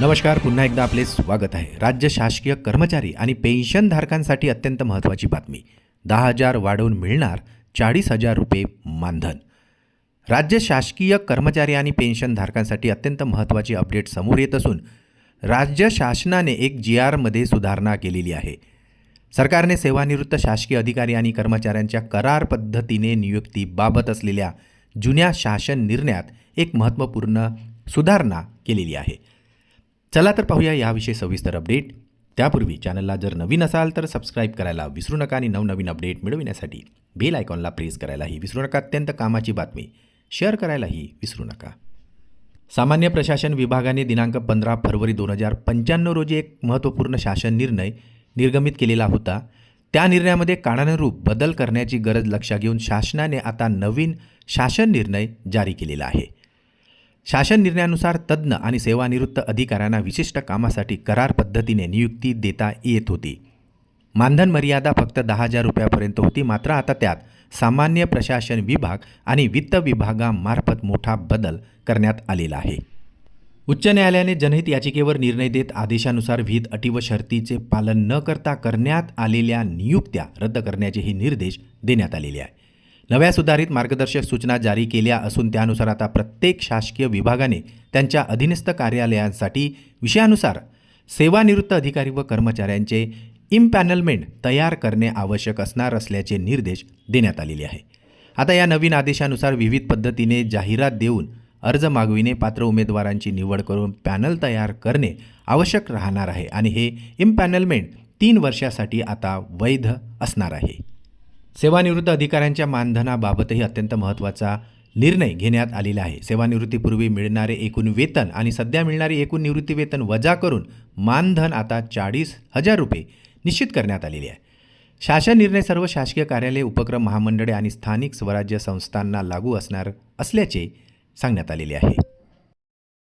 नमस्कार पुन्हा एकदा आपले स्वागत आहे. राज्य शासकीय कर्मचारी आणि पेन्शनधारकांसाठी अत्यंत महत्त्वाची बातमी. दहा हजार वाढवून मिळणार चाळीस हजार रुपये मानधन. राज्य शासकीय कर्मचारी आणि पेन्शनधारकांसाठी अत्यंत महत्त्वाची अपडेट समोर येत असून राज्य शासनाने एक जी आरमध्ये सुधारणा केलेली आहे. सरकारने सेवानिवृत्त शासकीय अधिकारी आणि कर्मचाऱ्यांच्या करार पद्धतीने नियुक्तीबाबत असलेल्या जुन्या शासन निर्णयात एक महत्त्वपूर्ण सुधारणा केलेली आहे. चला तर पाहूया याविषयी सविस्तर अपडेट त्यापूर्वी चॅनलला जर नवीन असाल तर सबस्क्राईब करायला विसरू नका आणि नवनवीन अपडेट मिळविण्यासाठी बेल आयकॉनला प्रेस करायलाही विसरू नका. अत्यंत कामाची बातमी. शेअर करायलाही विसरू नका. सामान्य प्रशासन विभागाने दिनांक पंधरा फरवरी दोन हजार पंच्याण्णव रोजी एक महत्त्वपूर्ण शासन निर्णय निर्गमित केलेला होता. त्या निर्णयामध्ये काळानुरूप बदल करण्याची गरज लक्षात घेऊन शासनाने आता नवीन शासन निर्णय जारी केलेला आहे. शासन निर्णयानुसार तज्ज्ञ आणि सेवानिवृत्त अधिकाऱ्यांना विशिष्ट कामासाठी करार पद्धतीने नियुक्ती देता येत होती. मानधन मर्यादा फक्त दहा हजार रुपयापर्यंत होती मात्र आता त्यात सामान्य प्रशासन विभाग आणि वित्त विभागामार्फत मोठा बदल करण्यात आलेला आहे. उच्च न्यायालयाने जनहित याचिकेवर निर्णय देत आदेशानुसार विहित अटी व शर्तीचे पालन न करता करण्यात आलेल्या नियुक्त्या रद्द करण्याचेही निर्देश देण्यात आलेले आहे. नव्या सुधारित मार्गदर्शक सूचना जारी केल्या असून त्यानुसार आता प्रत्येक शासकीय विभागाने त्यांच्या अधीनस्थ कार्यालयांसाठी विषयानुसार सेवानिवृत्त अधिकारी व कर्मचाऱ्यांचे इम्पॅनलमेंट तयार करणे आवश्यक असणार असल्याचे निर्देश देण्यात आलेले आहे. आता या नवीन आदेशानुसार विविध पद्धतीने जाहिरात देऊन अर्ज मागविणे पात्र उमेदवारांची निवड करून पॅनल तयार करणे आवश्यक राहणार आहे आणि हे इम्पॅनलमेंट तीन वर्षासाठी आता वैध असणार आहे. सेवानिवृत्त अधिकाऱ्यांच्या मानधनाबाबतही अत्यंत महत्त्वाचा निर्णय घेण्यात आलेला आहे. सेवानिवृत्तीपूर्वी मिळणारे एकूण वेतन आणि सध्या मिळणारे एकूण निवृत्ती वेतन वजा करून मानधन आता चाळीस हजार रुपये निश्चित करण्यात आलेले आहे. शासन निर्णय सर्व शासकीय कार्यालय उपक्रम महामंडळे आणि स्थानिक स्वराज्य संस्थांना लागू असणार असल्याचे सांगण्यात आलेले आहे.